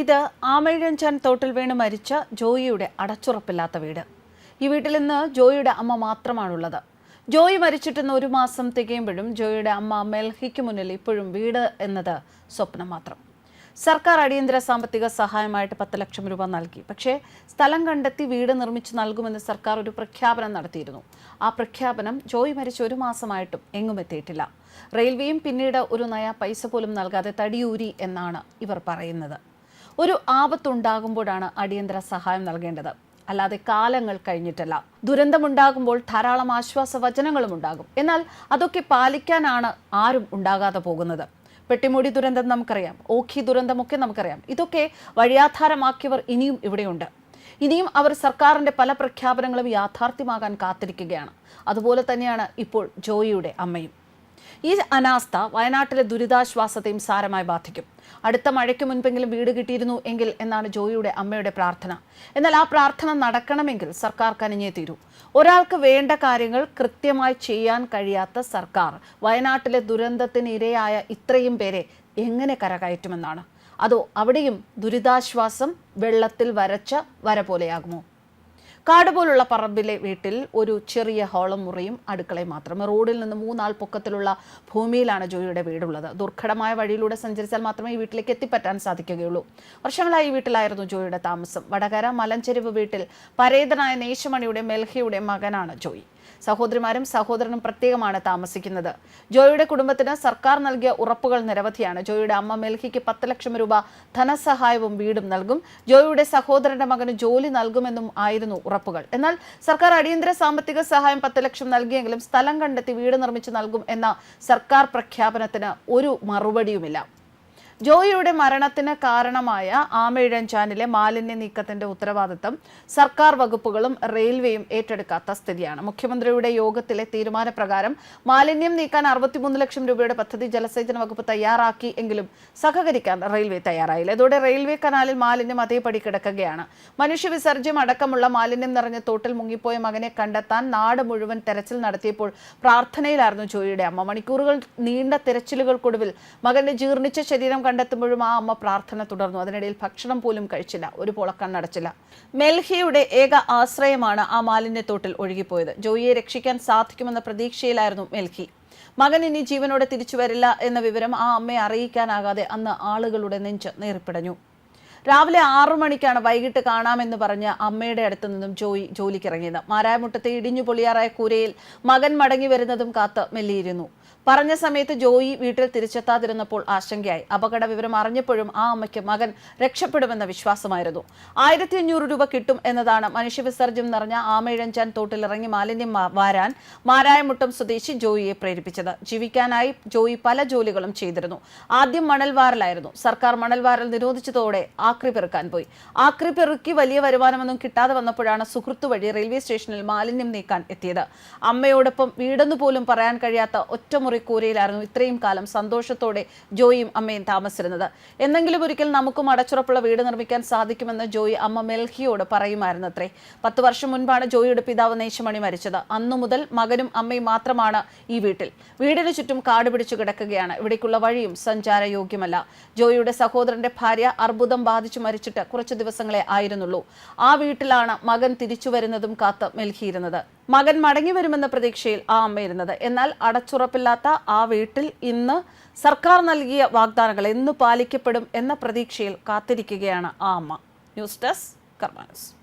ഇത് ആമഴഞ്ചാൻ തോട്ടിൽ വീണ് മരിച്ച ജോയിയുടെ അടച്ചുറപ്പില്ലാത്ത വീട്. ഈ വീട്ടിൽ നിന്ന് ജോയിയുടെ അമ്മ മാത്രമാണുള്ളത്. ജോയി മരിച്ചിട്ടെന്ന് ഒരു മാസം തികയുമ്പോഴും ജോയിയുടെ അമ്മ മെൽഹിക്ക് മുന്നിൽ ഇപ്പോഴും വീട് എന്നത് സ്വപ്നം മാത്രം. സർക്കാർ അടിയന്തര സാമ്പത്തിക സഹായമായിട്ട് പത്ത് ലക്ഷം രൂപ നൽകി. പക്ഷേ സ്ഥലം കണ്ടെത്തി വീട് നിർമ്മിച്ച് നൽകുമെന്ന് സർക്കാർ ഒരു പ്രഖ്യാപനം നടത്തിയിരുന്നു. ആ പ്രഖ്യാപനം ജോയി മരിച്ച ഒരു മാസമായിട്ടും എങ്ങും എത്തിയിട്ടില്ല. റെയിൽവേയും പിന്നീട് ഒരു നയ പൈസ പോലും നൽകാതെ തടിയൂരി എന്നാണ് ഇവർ പറയുന്നത്. ഒരു ആപത്തുണ്ടാകുമ്പോഴാണ് അടിയന്തര സഹായം നൽകേണ്ടത്. അല്ലാതെ കാലങ്ങൾ കഴിഞ്ഞിട്ടല്ല. ദുരന്തമുണ്ടാകുമ്പോൾ ധാരാളം ആശ്വാസ വചനങ്ങളും ഉണ്ടാകും. എന്നാൽ അതൊക്കെ പാലിക്കാനാണ് ആരും ഉണ്ടാകാതെ പോകുന്നത്. പെട്ടിമുടി ദുരന്തം നമുക്കറിയാം. ഓഖി ദുരന്തമൊക്കെ നമുക്കറിയാം. ഇതൊക്കെ വഴിയാധാരമാക്കിയവർ ഇനിയും ഇവിടെയുണ്ട്. ഇനിയും അവർ സർക്കാരിന്റെ പല പ്രഖ്യാപനങ്ങളും യാഥാർത്ഥ്യമാകാൻ കാത്തിരിക്കുകയാണ്. അതുപോലെ തന്നെയാണ് ഇപ്പോൾ ജോയിയുടെ അമ്മയും. ഈ അനാസ്ഥ വയനാട്ടിലെ ദുരിതാശ്വാസത്തെയും സാരമായി ബാധിക്കും. അടുത്ത മഴയ്ക്ക് മുൻപെങ്കിലും വീട് കിട്ടിയിരുന്നു എങ്കിൽ എന്നാണ് ജോയിയുടെ അമ്മയുടെ പ്രാർത്ഥന. എന്നാൽ ആ പ്രാർത്ഥന നടക്കണമെങ്കിൽ സർക്കാർ കനിഞ്ഞേ തീരൂ. ഒരാൾക്ക് വേണ്ട കാര്യങ്ങൾ കൃത്യമായി ചെയ്യാൻ കഴിയാത്ത സർക്കാർ വയനാട്ടിലെ ദുരന്തത്തിന് ഇരയായ ഇത്രയും പേരെ എങ്ങനെ കരകയറ്റുമെന്നാണ്. അതോ അവിടെയും ദുരിതാശ്വാസം വെള്ളത്തിൽ വരച്ച വര പോലെയാകുമോ? കാട് പോലുള്ള പറമ്പിലെ വീട്ടിൽ ഒരു ചെറിയ ഹോളം മുറിയും അടുക്കളയും മാത്രമേ റോഡിൽ നിന്ന് മൂന്നാൾ പൊക്കത്തിലുള്ള ഭൂമിയിലാണ് ജോയിയുടെ വീടുള്ളത്. ദുർഘടമായ വഴിയിലൂടെ സഞ്ചരിച്ചാൽ മാത്രമേ ഈ വീട്ടിലേക്ക് എത്തിപ്പറ്റാൻ സാധിക്കുകയുള്ളൂ. വർഷങ്ങളായി ഈ വീട്ടിലായിരുന്നു ജോയിയുടെ താമസം. വടകര മലഞ്ചെരിവ് വീട്ടിൽ പരേതനായ നേശമണിയുടെ മെൽഹയുടെ മകനാണ് ജോയി. സഹോദരിമാരും സഹോദരനും പ്രത്യേകമാണ് താമസിക്കുന്നത്. ജോയിയുടെ കുടുംബത്തിന് സർക്കാർ നൽകിയ ഉറപ്പുകൾ നിരവധിയാണ്. ജോയിയുടെ അമ്മ മെൽഹിക്ക് പത്ത് ലക്ഷം രൂപ ധനസഹായവും വീടും നൽകും. ജോയിയുടെ സഹോദരന്റെ മകന് ജോലി നൽകുമെന്നും ആയിരുന്നു ഉറപ്പുകൾ. എന്നാൽ സർക്കാർ അടിയന്തര സാമ്പത്തിക സഹായം പത്ത് ലക്ഷം നൽകിയെങ്കിലും സ്ഥലം കണ്ടെത്തി വീട് നിർമ്മിച്ച് നൽകും എന്ന സർക്കാർ പ്രഖ്യാപനത്തിന് ഒരു മറുപടിയുമില്ല. ജോയിയുടെ മരണത്തിന് കാരണമായ ആമയിഴഞ്ചാനിലെ മാലിന്യ നീക്കത്തിന്റെ ഉത്തരവാദിത്തം സർക്കാർ വകുപ്പുകളും റെയിൽവേയും ഏറ്റെടുക്കാത്ത സ്ഥിതിയാണ്. മുഖ്യമന്ത്രിയുടെ യോഗത്തിലെ തീരുമാനപ്രകാരം മാലിന്യം നീക്കാൻ അറുപത്തിമൂന്ന് ലക്ഷം രൂപയുടെ പദ്ധതി ജലസേചന വകുപ്പ് തയ്യാറാക്കി എങ്കിലും സഹകരിക്കാൻ റെയിൽവേ തയ്യാറായില്ല. ഇതോടെ റെയിൽവേ കനാലിൽ മാലിന്യം അതേപടി കിടക്കുകയാണ്. മനുഷ്യവിസർജ്യം അടക്കമുള്ള മാലിന്യം നിറഞ്ഞ തോട്ടിൽ മുങ്ങിപ്പോയ മകനെ കണ്ടെത്താൻ നാട് മുഴുവൻ തെരച്ചിൽ നടത്തിയപ്പോൾ പ്രാർത്ഥനയിലായിരുന്നു ജോയിയുടെ അമ്മ. മണിക്കൂറുകൾ നീണ്ട തെരച്ചിലുകൾക്കൊടുവിൽ മകന്റെ ജീർണിച്ച ശരീരം കണ്ടെത്തുമ്പോഴും ആ അമ്മ പ്രാർത്ഥന തുടർന്നു. അതിനിടയിൽ ഭക്ഷണം പോലും കഴിച്ചില്ല. ഒരു പോള കണ്ണടച്ചില്ല മെൽഹിയുടെ ഏക ആശ്രയമാണ് ആ മാലിന്യത്തോട്ടിൽ ഒഴുകിപ്പോയത്. ജോയിയെ രക്ഷിക്കാൻ സാധിക്കുമെന്ന പ്രതീക്ഷയിലായിരുന്നു മെൽഹി. മകൻ ഇനി ജീവനോടെ തിരിച്ചു വരില്ല എന്ന വിവരം ആ അമ്മയെ അറിയിക്കാനാകാതെ അന്ന് ആളുകളുടെ നെഞ്ച് നേറിപ്പിടഞ്ഞു. രാവിലെ ആറു മണിക്കാണ് വൈകിട്ട് കാണാമെന്ന് പറഞ്ഞ് അമ്മയുടെ അടുത്ത് നിന്നും ജോയി ജോലിക്കിറങ്ങിയത്. മാരായമുട്ടത്തെ ഇടിഞ്ഞു പൊളിയാറായ കൂരയിൽ മകൻ മടങ്ങി വരുന്നതും കാത്ത് മെല്ലിയിരുന്നു. പറഞ്ഞ സമയത്ത് ജോയി വീട്ടിൽ തിരിച്ചെത്താതിരുന്നപ്പോൾ ആശങ്കയായി. അപകട വിവരം അറിഞ്ഞപ്പോഴും ആ അമ്മയ്ക്ക് മകൻ രക്ഷപ്പെടുമെന്ന വിശ്വാസമായിരുന്നു. ആയിരത്തി അഞ്ഞൂറ് രൂപ കിട്ടും എന്നതാണ് മനുഷ്യവിസർജ്യം നിറഞ്ഞ ആമയിഴഞ്ചാൻ തോട്ടിലിറങ്ങി മാലിന്യം വാരാൻ മാരായമുട്ടം സ്വദേശി ജോയിയെ പ്രേരിപ്പിച്ചത്. ജീവിക്കാനായി ജോയി പല ജോലികളും ചെയ്തിരുന്നു. ആദ്യം മണൽ വാരലായിരുന്നു. സർക്കാർ മണൽ നിരോധിച്ചതോടെ നിരോധിച്ചതോടെ ആക്രി പെറുക്കാൻ പോയി. ആക്രി പെറുക്കി വലിയ വരുമാനമൊന്നും കിട്ടാതെ വന്നപ്പോഴാണ് സുഹൃത്തു വഴി റെയിൽവേ സ്റ്റേഷനിൽ മാലിന്യം നീക്കാൻ എത്തിയത്. അമ്മയോടൊപ്പം വീടെന്ന് പോലും പറയാൻ കഴിയാത്ത ഒറ്റമുറി കൂരയിലായിരുന്നു ഇത്രയും കാലം സന്തോഷത്തോടെ ജോയിയും അമ്മയും താമസിച്ചിരുന്നത്. എന്നെങ്കിലും ഒരിക്കൽ നമുക്കും അടച്ചുറപ്പുള്ള വീട് നിർമ്മിക്കാൻ സാധിക്കുമെന്ന് ജോയി അമ്മ മെൽഹിയോട് പറയുമായിരുന്നു അത്രേ പത്ത് വർഷം മുൻപാണ് ജോയിയുടെ പിതാവ് നേശമണി മരിച്ചത്. അന്നു മുതൽ മകനും അമ്മയും മാത്രമാണ് ഈ വീട്ടിൽ. വീടിന് ചുറ്റും കാട് പിടിച്ചു കിടക്കുകയാണ്. ഇവിടേക്കുള്ള വഴിയും സഞ്ചാരയോഗ്യമല്ല. ജോയിയുടെ സഹോദരന്റെ ഭാര്യ അർബുദം മരിച്ചിട്ട് കുറച്ചു ദിവസങ്ങളെ ആയിരുന്നുള്ളൂ. ആ വീട്ടിലാണ് മകൻ തിരിച്ചു വരുന്നതും കാത്ത് മെൽകിയിരുന്നത്. മകൻ മടങ്ങി വരുമെന്ന പ്രതീക്ഷയിൽ ആ അമ്മയിരുന്നത് എന്നാൽ അടച്ചുറപ്പില്ലാത്ത ആ വീട്ടിൽ ഇന്ന് സർക്കാർ നൽകിയ വാഗ്ദാനങ്ങൾ എന്ന് പാലിക്കപ്പെടും എന്ന പ്രതീക്ഷയിൽ കാത്തിരിക്കുകയാണ് ആ അമ്മ. News desk കർമാനസ്